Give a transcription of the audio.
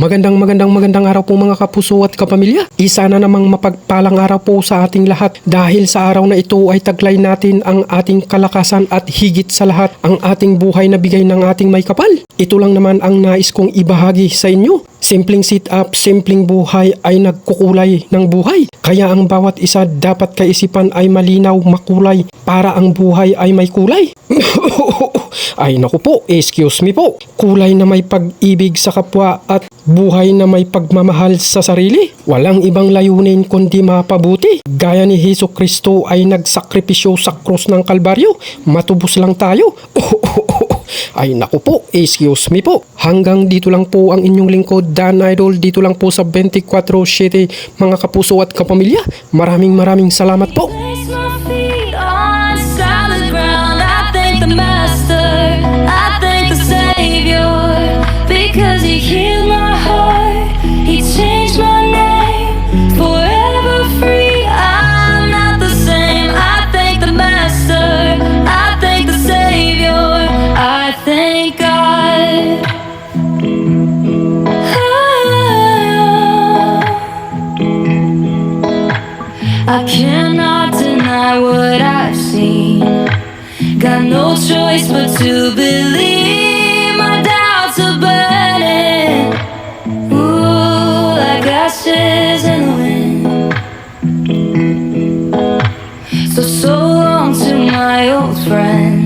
Magandang magandang magandang araw po mga kapuso at kapamilya. Isa na namang mapagpalang araw po sa ating lahat dahil sa araw na ito ay taglay natin ang ating kalakasan at higit sa lahat ang ating buhay na bigay ng ating may kapal. Ito lang naman ang nais kong ibahagi sa inyo. Simpleng sit-up, simpleng buhay ay nagkukulay ng buhay. Kaya ang bawat isa dapat kaisipan ay malinaw, makulay para ang buhay ay may kulay. ay naku po, excuse me po. Kulay na may pag-ibig sa kapwa at buhay na may pagmamahal sa sarili. Walang ibang layunin kundi mapabuti. Gaya ni Heso Kristo ay nagsakripisyo sa krus ng Kalbaryo. Matubos lang tayo. Ay naku po, excuse me po. Hanggang dito lang po ang inyong lingkod Dan Idol dito lang po sa 24-7 mga kapuso at kapamilya. Maraming maraming salamat po. I cannot deny what I've seen. Got no choice but to believe my doubts are burning. Ooh, like ashes in the wind. So, so long to my old friend.